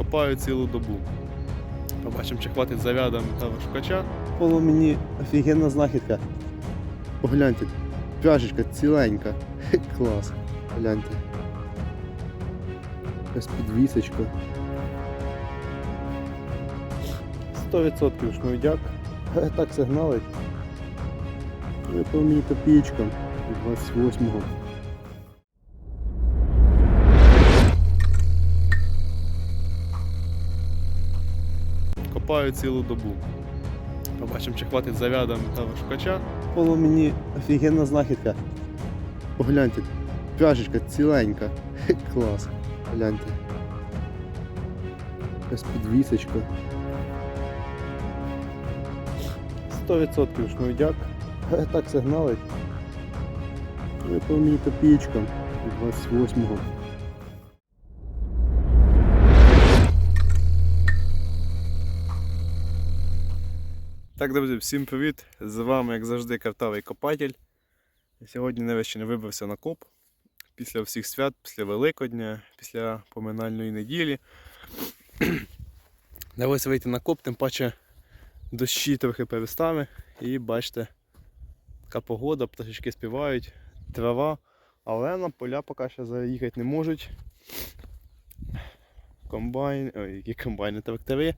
Копаю цілу добу. Побачимо, чи хватить заряда металошукача. Було мені офігенна знахідка. Погляньте, пляшечка ціленька. Клас. Гляньте. Якась підвісочка. 100% шмовдяк. Так сигналить. Випав мені копієчка від 28-го. Копаю цілу добу. Побачимо, чи хватить заряда металошукача. Було мені офігенна знахідка. Погляньте, пляшечка ціленька. Клас. Гляньте. Якась підвісочка. 100% шмовдяк. Так сигналить. Випав мені копієчка 28-го. Так, друзі, всім привіт! З вами, як завжди, картавий копатель. Сьогодні нарешті не вибрався на коп. Після всіх свят, після Великодня, після поминальної неділі. Давайте вийти на коп, тим паче дощі трохи перестали. І бачите, така погода, пташечки співають, трава, але на поля поки що заїхати не можуть. Комбайн, ой, які комбайни, трактори.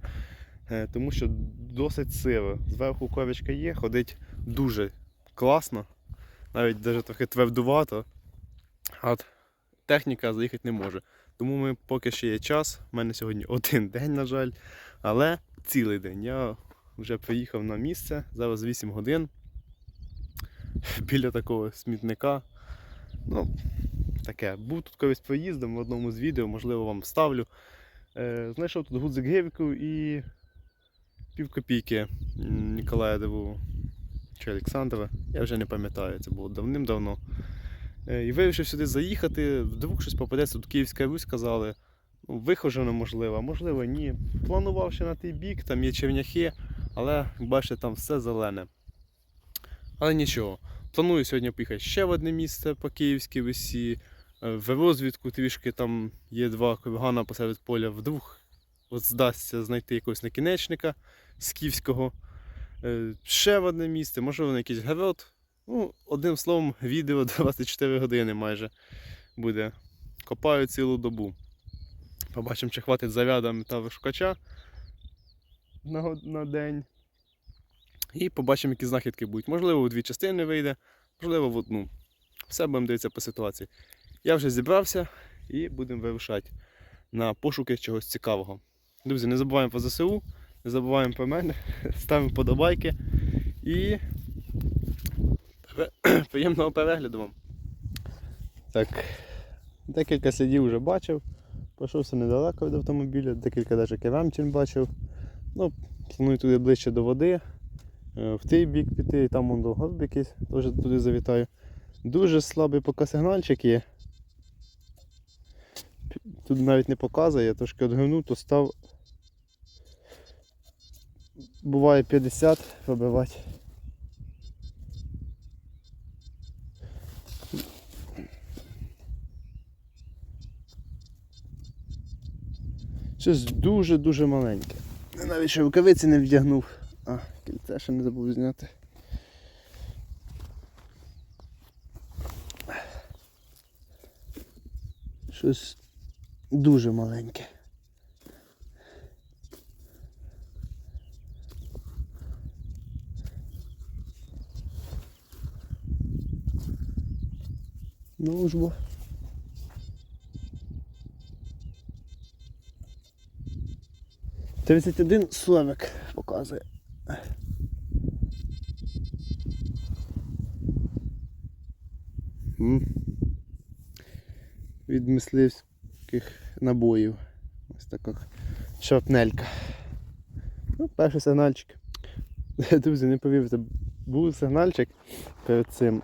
Е, тому що досить сиро. Зверху ковичка є, ходить дуже класно, навіть навіть трохи твердувато. А техніка заїхати не може. Тому ми поки ще є час. У мене сьогодні один день, на жаль, але цілий день. Я вже приїхав на місце, зараз 8 годин біля такого смітника. Ну, таке. Був тут колись проїздом в одному з відео, можливо, вам вставлю. Е, знайшов тут гудзик гевіку і пів копійки Ніколая Деву чи Олександра. Я вже не пам'ятаю, це було давним-давно. Е, І вирішив сюди заїхати, вдруг щось попадеться, тут Київська Русь казали. Ну, вихожено можливо, можливо ні. Планував ще на той бік, там є черняхи, але бачите, там все зелене. Але нічого. Планую сьогодні поїхати ще в одне місце по Київській Русі. Е, В розвідку трішки там є два кургана посеред поля. Вдруг от здасться знайти якогось накінечника скіфського. Е, Ще в одне місце, можливо, на якийсь город. Ну, одним словом, відео 24 години майже буде. Копаю цілу добу. Побачимо, чи хватить заряда металошукача на, на день. І побачимо, які знахідки будуть. Можливо, у дві частини вийде, можливо, в одну. Все будемо дивитися по ситуації. Я вже зібрався і будемо вирушати на пошуки чогось цікавого. Друзі, не забуваємо про ЗСУ, не забуваємо про мене, ставимо подобайки і приємного перегляду вам. Так, декілька слідів вже бачив. Пройшовся недалеко від автомобіля, декілька навіть керамчин бачив. Ну, планую туди ближче до води, е, в той бік піти, і там вон до горб якийсь, теж туди завітаю. Дуже слабий поки сигнальчик є. Тут навіть не показує, я трошки одгорнув, то став. Буває 50 пробивати. Щось дуже-дуже маленьке. Навіть ще рукавиці не вдягнув. А, кільце ще не забув зняти. Щось дуже маленьке. Ну ж бо. Тридцять один словик показує. Від мисливських набоїв. Ось така шрапнелька. Ну, перший сигнальчик. Друзі, не повірте, був сигнальчик перед цим.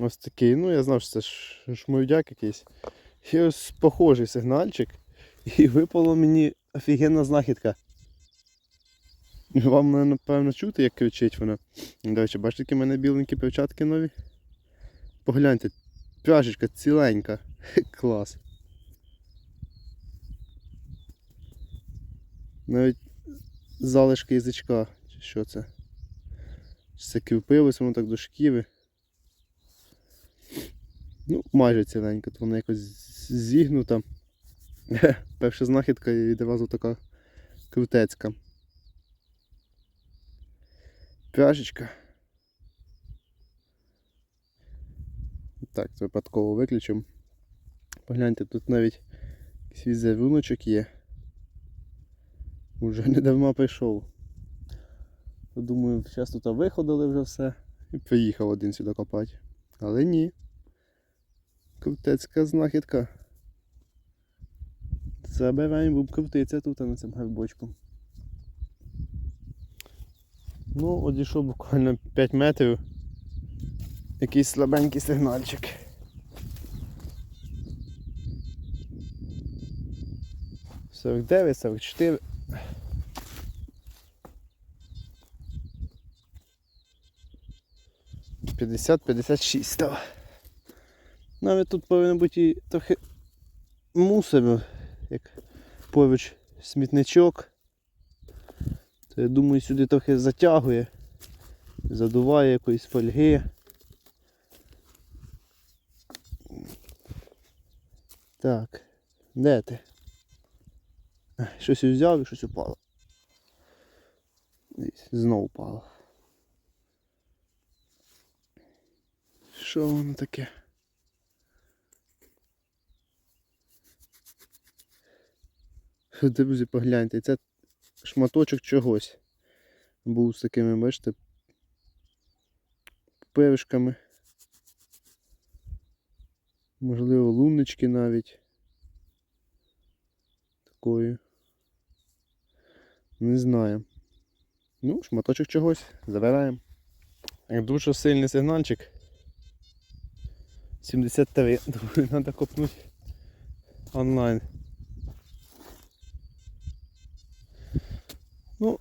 Ось такий. Ну, я знав, що це шмовдяк якийсь. І ось похожий сигнальчик. І випало мені офігенна знахідка. Вам, мене, напевно, чути, як кричить вона. До речі, бачите, які в мене біленькі перчатки нові? Погляньте, пляшечка ціленька. Клас. Навіть залишки язичка. Чи що це? Чи це квіпилось, воно так до шківи. Ну, майже ціленька, то вона якось зігнута. Перша знахідка і відразу така крутецька. Пряжечка. Так, це випадково виключимо. Погляньте, тут навіть якийсь візеруночок є. Уже не давно прийшов. Думаю, зараз тут виходили вже все. І приїхав один сюди копати. Але ні. Крутецька знахідка. Забираємо, будемо крутитися тут на цим грибочком. Ну, одійшов буквально 5 метрів. Якийсь слабенький сигнальчик. Сорок дев'ять, сорок чотири. П'ятдесят, п'ятдесят шість. Навіть тут повинен бути і трохи мусору, як поруч смітничок. То я думаю сюди трохи затягує, задуває якоїсь фольги. Так, де ти? Щось взяв і щось упало. Знову упало. Що воно таке? Друзі, погляньте, це шматочок чогось. Був з такими, бачите, пивишками. Можливо, луночки навіть. Такою. Не знаю. Ну, шматочок чогось. Забираємо. Дуже сильний сигнальчик. 73. Думаю, треба копнути онлайн. Ну,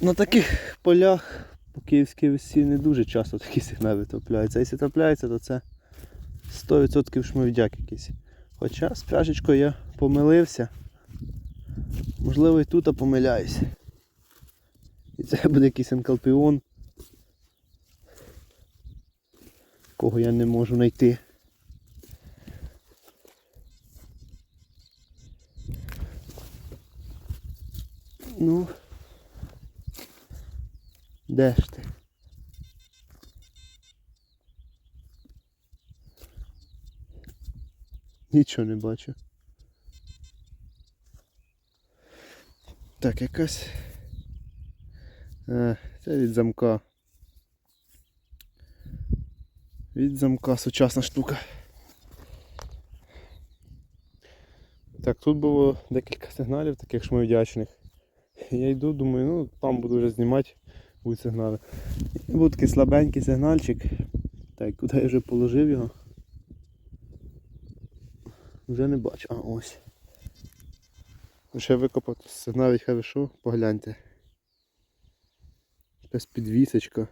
на таких полях по київській весі не дуже часто такі сигнали трапляються. Якщо трапляються, то це 100% шмовдяк якийсь. Хоча з пляшечкою я помилився. Можливо і тут помиляюсь. І це буде якийсь енкалпіон, кого я не можу знайти. Ну, де ж ти? Нічого не бачу. Так, якась. А, це від замка. Від замка сучасна штука. Так, тут було декілька сигналів таких шмовдячних. Я йду, думаю, ну там буду вже знімати, будуть сигнали. І був такий слабенький сигнальчик. Так, куди я вже положив його? Вже не бачу. А ось. Ще викопав тут сигналить хорошо, погляньте. Якась підвісочка.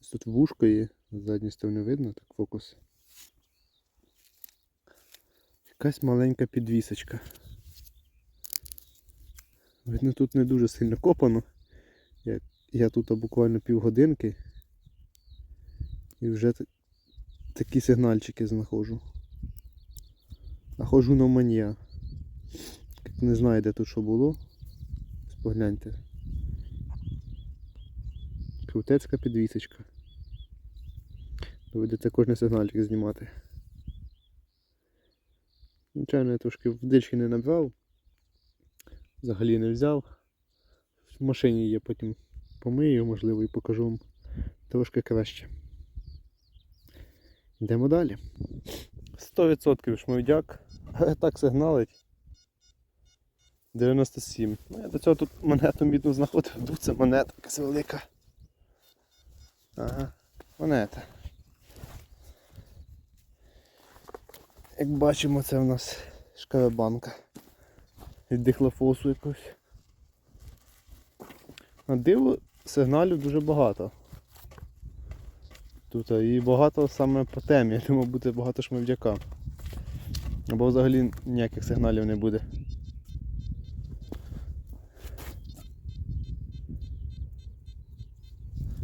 Ось Тут вушко є, з задньої сторони видно, так фокус. Якась маленька підвісочка. Видно, тут не дуже сильно копано. Я, я тут буквально півгодинки і вже та- такі сигнальчики знаходжу. Нахожу на манія. Як не знаю, де тут що було. Ось Погляньте. Крутецька підвісочка. Доведеться кожен сигнальчик знімати. Звичайно, я трошки водички не набрав. Взагалі не взяв. В машині є, потім помию, можливо, і покажу вам трошки краще. Йдемо далі. 100% шмовдяк. Але так сигналить. 97. Ну, я до цього тут монету мідну знаходив. Тут це монета якась велика. Ага, монета. Як бачимо, це в нас шкарабанка від дихлофосу якось. На диво сигналів дуже багато. Тут е, і багато саме по темі, я думаю, буде багато шмовдяка Або взагалі ніяких сигналів не буде.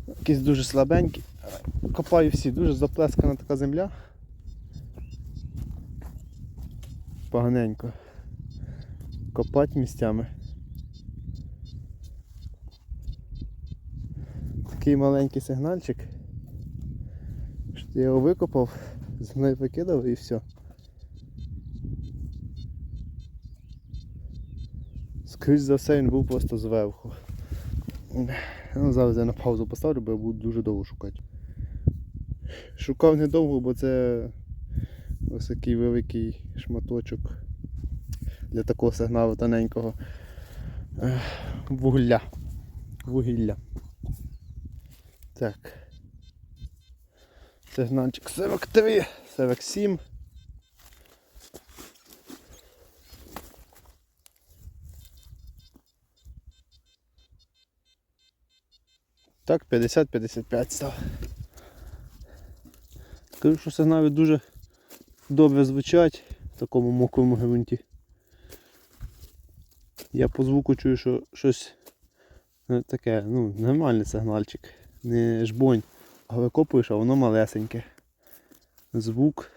Якісь дуже слабенькі. Копаю всі, дуже заплескана така земля. Поганенько. Копати місцями. Такий маленький сигнальчик. Що я його викопав, з мною викидав і все. Скоріше за все він був просто зверху. Ну, зараз я на паузу поставлю, бо я буду дуже довго шукати. Шукав недовго, бо це ось такий великий шматочок для такого сигналу тоненького вугілля. Вугілля. Так. Сигнальчик 43, 47. Так, 50-55 став. Скажу, що сигнали дуже добре звучать в такому мокрому ґрунті. Я по звуку чую, що щось е, таке, ну, нормальний сигнальчик. Не жбонь, а викопуєш, а воно малесеньке. Звук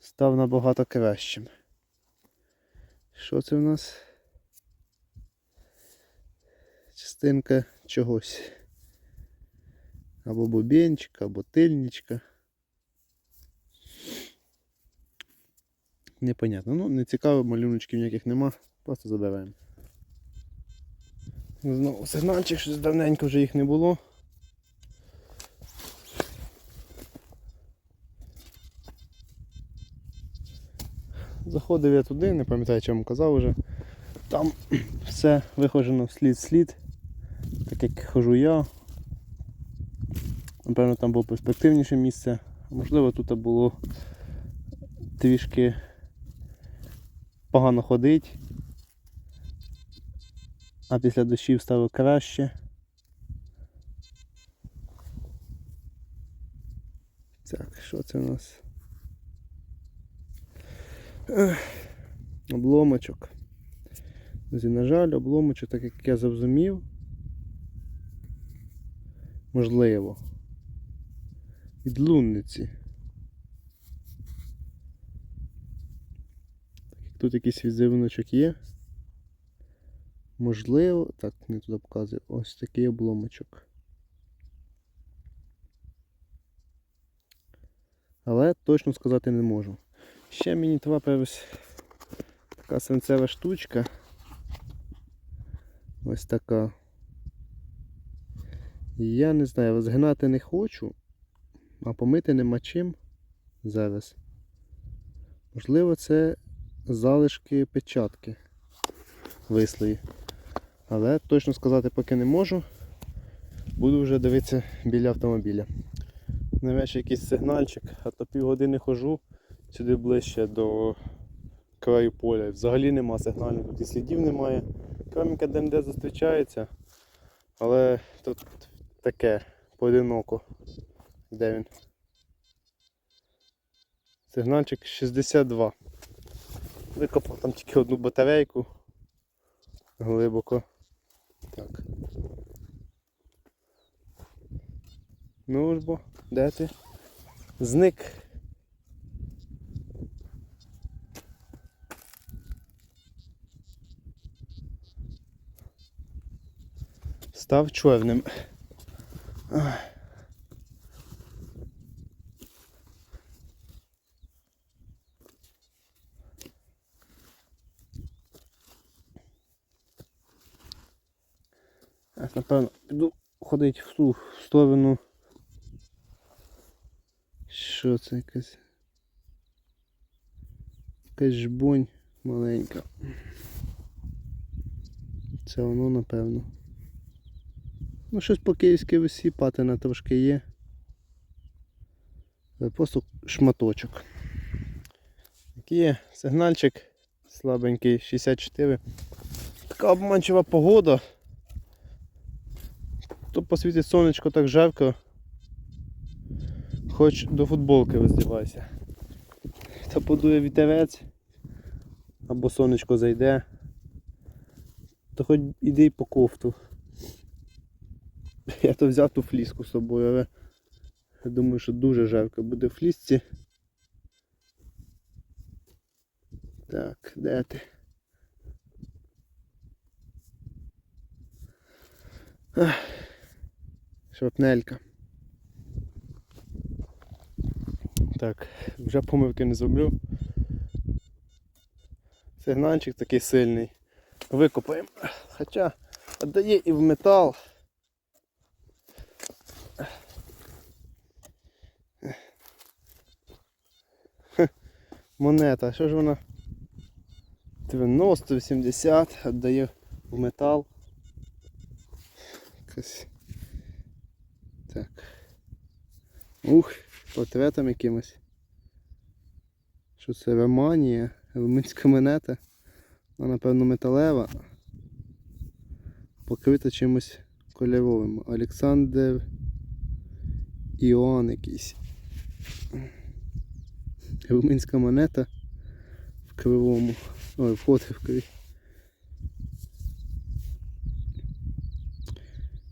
став набагато кращим. Що це в нас? частинка чогось. Або бубенчик, або тильничка. Непонятно. Ну, не цікаво, малюночків ніяких нема, просто забираємо. Знову сигнальчик, щось давненько вже їх не було. Заходив я туди, не пам'ятаю, чому казав вже. Там все вихожено слід-слід, так як хожу я. Напевно, там було перспективніше місце. Можливо, тут було трішки погано ходить, а після дощів стало краще. Так, що це у нас? Обломочок. Друзі, на жаль, обломочок, так як я зрозумів, можливо, від лунниці. Так як тут якийсь відзивничок є. Можливо, так, не туди показує, ось такий обломочок. Але точно сказати не можу. Ще мені трапилась така свинцева штучка. Ось така. Я не знаю, згинати не хочу, а помити нема чим зараз. Можливо, це залишки печатки вислої. Але точно сказати поки не можу. Буду вже дивитися біля автомобіля. Нарешті якийсь сигнальчик, а то півгодини хожу сюди ближче до краю поля. Взагалі нема сигналів, тут і слідів немає. Камінка де зустрічається, але тут таке поодиноко. Де він? Сигнальчик 62. Викопав там тільки одну батарейку глибоко. Так. Ну ж бо, де ти? Зник. Став чорним. Ах. Зараз, напевно, піду ходити в ту сторону. Що це якась? Якась жбонь маленька. Це воно, напевно. Ну, щось по київській весі патина трошки є. Це просто шматочок. Такий є сигнальчик слабенький 64. Така обманчива погода. То посвітить сонечко так жарко. Хоч до футболки роздівайся. То подує вітерець або сонечко зайде, то хоч іди й по кофту. Я то взяв ту фліску з собою, але я думаю, що дуже жарко буде в флісці. Так, де ти? Ах, Шрапнелька. Так, вже помилки не зроблю. Сигнальчик такий сильний. Викопаємо. Хоча віддає і в метал. Монета, що ж вона? 90-80 віддає в метал. Якась. Так. Ух, портретом якимось. Що це Романія? Румунська монета. Вона, напевно, металева. Покрита чимось кольоровим. Олександр Іоанн якийсь. Румунська монета в кривому. Ой, в Хотівкові.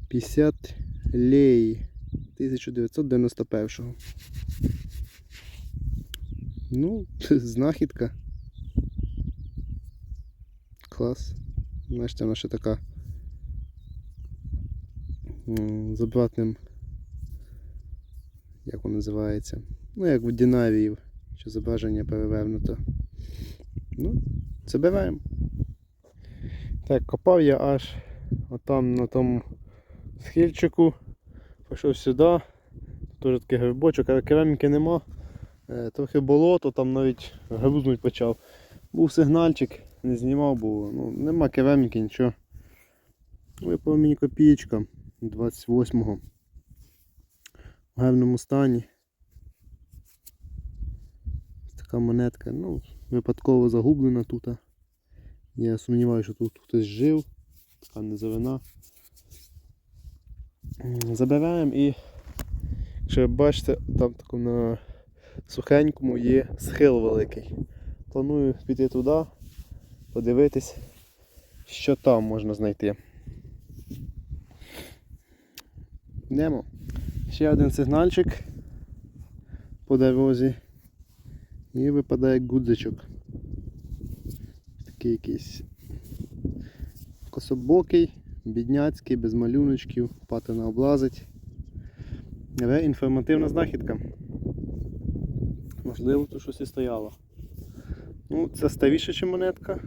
50 лей 1991. Ну, знахідка. Клас. Бачите, вона ще така з обратним. Як воно називається? Ну, як в Дінавіїв, що зображення перевернуто. Ну, забираємо. Так, копав я аж отам на тому схильчику. Пішов сюди. Тут такий грибочок, але кераміки нема. Е, Трохи болото, там навіть грузнуть почав. Був сигнальчик, не знімав, бо ну, нема кераміки, нічого. Випав мені копієчка 28-го. В гарному стані. Така монетка, ну, випадково загублена тут. Я сумніваюся, що тут хтось жив. Така низовина. Забираємо і, якщо ви бачите, там тако на сухенькому є схил великий. Планую піти туди, подивитись, що там можна знайти. Йдемо. Ще один сигнальчик по дорозі. І випадає гудзичок. Такий якийсь кособокий, бідняцький, без малюночків, патина облазить. Але інформативна знахідка. Можливо, тут щось і стояло. Ну, це старіша, ніж монетка.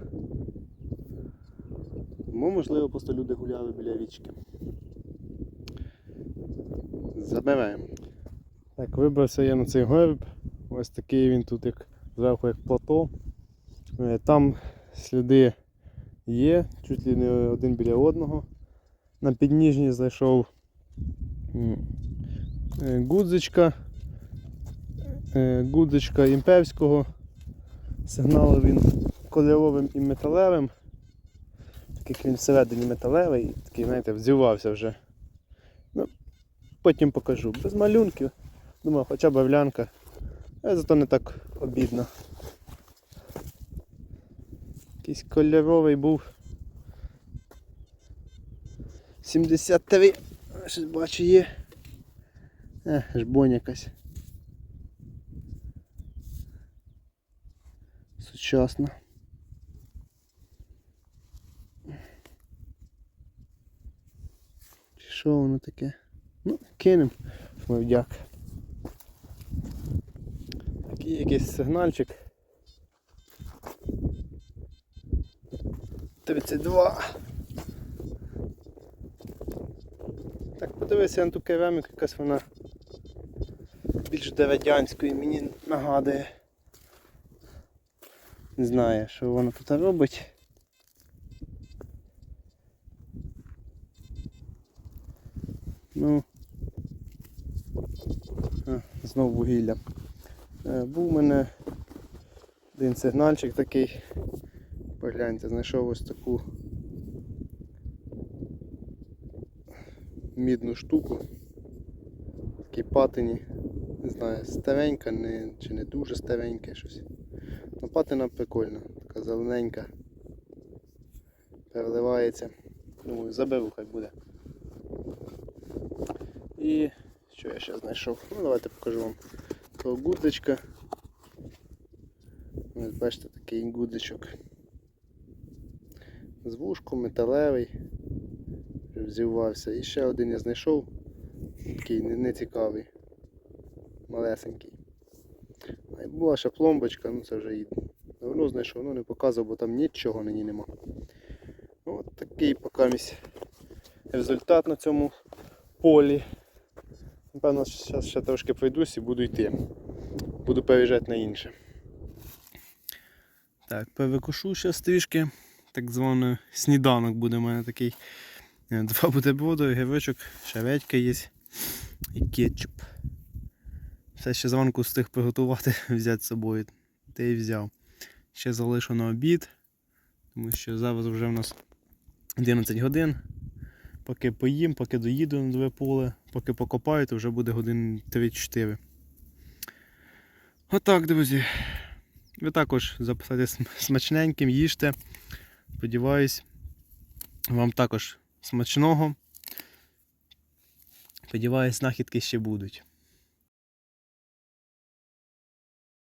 Тому, можливо, просто люди гуляли біля річки. Забираємо. Так, вибрався я на цей горб. Ось такий він тут як зверху як плато. Е, Там сліди є, чуть ли не один біля одного. На підніжні знайшов м, е, гудзичка. Е, Гудзичка імперського. Сигнал він кольоровим і металевим. Так він всередині металевий, такий, знаєте, взівався вже. Ну, потім покажу. Без малюнків. Думаю, хоча б овлянка. А зато не так обідно. Якийсь кольоровий був. 73. Щось бачу є. Е, жбонь якась. Сучасна. Що воно таке? Ну, кинем. Мовдяк. Такий якийсь сигнальчик. 32. Так, подивися на ту кераміку, якась вона більш радянської мені нагадує. Не знаю, що воно тут робить. Ну. Знову вугілля. Е, Був у мене один сигнальчик такий. Погляньте, знайшов ось таку мідну штуку. Такій патині. Не знаю, старенька не, чи не дуже старенька щось. Ну патина прикольна, така зелененька. Переливається. Думаю, заберу хай буде. І що я ще знайшов? Ну давайте покажу вам. Ось бачите такий гудзичок. З вушком металевий. Взівався. І ще один я знайшов. Такий не- нецікавий. Малесенький. А була ще пломбочка, ну це вже і давно знайшов, ну не показував, бо там нічого на ній нема. От такий покамість результат на цьому полі. Напевно, зараз ще трошки пройдусь і буду йти. Буду переїжджати на інше. Так, перекушу зараз трішки. Так званий сніданок буде у мене такий. Е, Два бутерброди, грибочок, ще редька є і кетчуп. Все ще зранку встиг приготувати, взяти з собою. Та й взяв. Ще залишу на обід, тому що зараз вже в нас 11 годин. Поки поїм, поки доїду на две поле, поки покопаю, то вже буде годин 3-4. Отак, друзі. Ви також записайте смачненьким, їжте. Сподіваюсь, вам також смачного. Сподіваюсь, знахідки ще будуть.